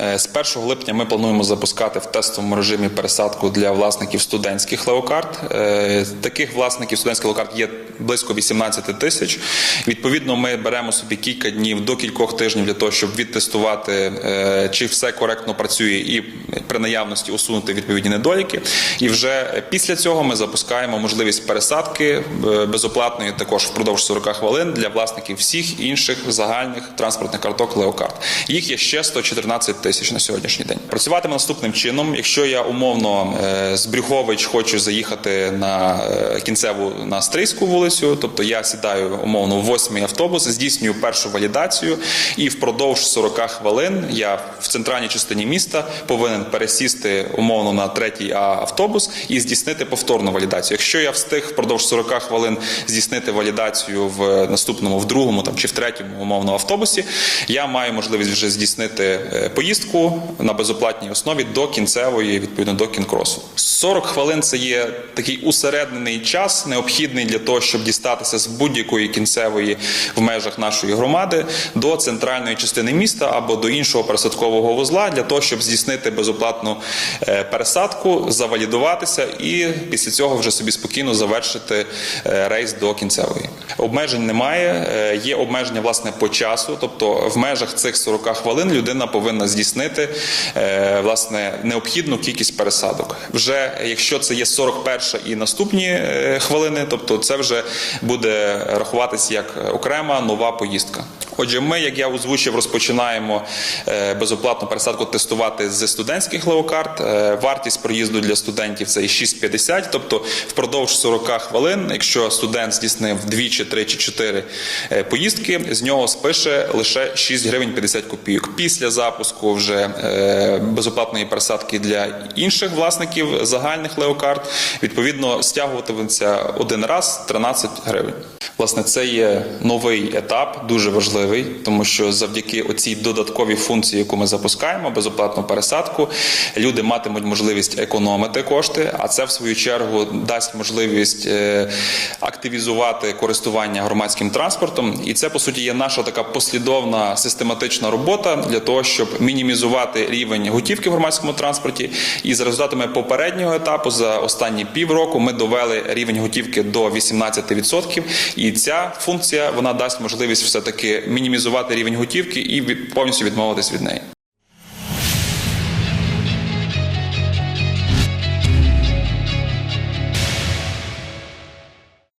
Е, З 1 липня ми плануємо запускати в тестовому режимі пересадку для власників студентських леокарт. Е, Таких власників студентських леокарт є близько 18 тисяч. Відповідно, ми беремо собі кілька днів до кількох тижнів для того, щоб відтестувати, е, чи все коректно працює, і при наявності усунути відповідні недоліки. І вже після цього ми запускаємо можливість пересадки безоплатної також впродовж 40 хвилин для власників всіх інших загальних транспортних карток леокарт. Їх є ще 114 тисяч на сьогоднішній день. Працюватиме наступним чином. Якщо я умовно е, з Брюхович хочу заїхати на е, кінцеву на Стрийську вулицю, тобто я сідаю умовно в восьмий автобус, здійснюю першу валідацію, і впродовж 40 хвилин я в центральній частині міста повинен пересісти умовно на третій А автобус і здійснити повторну валідацію. Якщо я встиг впродовж 40 хвилин здійснити валідацію в наступному, в другому там чи в третьому умовно автобусі, я маю можливість вже здійснити е, поїздку на безоплатній основі до кінцевої, відповідно до кінкросу. 40 хвилин це є такий усереднений час, необхідний для того, щоб дістатися з будь-якої кінцевої в межах нашої громади до центральної частини міста або до іншого пересадкового вузла для того, щоб здійснити безоплатну е, пересадку, завалідуватися і після цього вже собі спокійно завершити е, рейс до кінцевої. Обмежень немає, е, є обмеження власне по часу, тобто в межах цих 40 хвилин людина повинна здійснити е, власне необхідну кількість пересадок. Вже якщо це є 41 і наступні е, хвилини, тобто це вже буде рахуватись як окрема нова поїздка. Отже, ми, як я озвучив, розпочинаємо е, безоплатну пересадку тестувати з студентських леокарт. Е, Вартість проїзду для студентів це і 6,50, тобто впродовж 40 хвилин, якщо студент здійснив 2 чи 3 чи 4 е, поїздки, з нього спише лише 6 гривень 50 копійок. Після запуску вже безоплатної пересадки для інших власників загальних леокарт, відповідно, стягуватиметься один раз 13 гривень. Власне, це є новий етап, дуже важливий, тому що завдяки оцій додатковій функції, яку ми запускаємо, безоплатну пересадку, люди матимуть можливість економити кошти, а це в свою чергу дасть можливість е, активізувати користування громадським транспортом. І це по суті є наша така послідовна систематична робота для того, щоб мінімізувати рівень готівки в громадському транспорті. І за результатами попереднього етапу за останні півроку ми довели рівень готівки до 18%. І ця функція вона дасть можливість все таки мінімізувати рівень готівки і повністю відмовитись від неї.